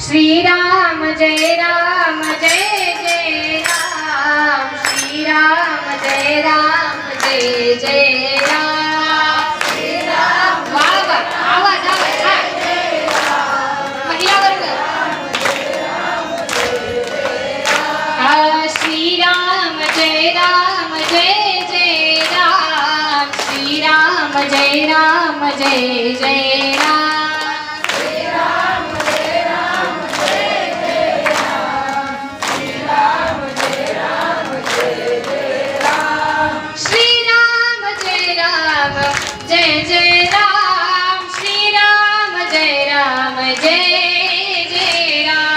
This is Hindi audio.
श्री राम जय राम, जय जय राम। श्री राम जय राम, जय जय राम। वर्ग। श्री राम जय राम, जय जय श्री राम जय राम, जय जय राम। जय जय राम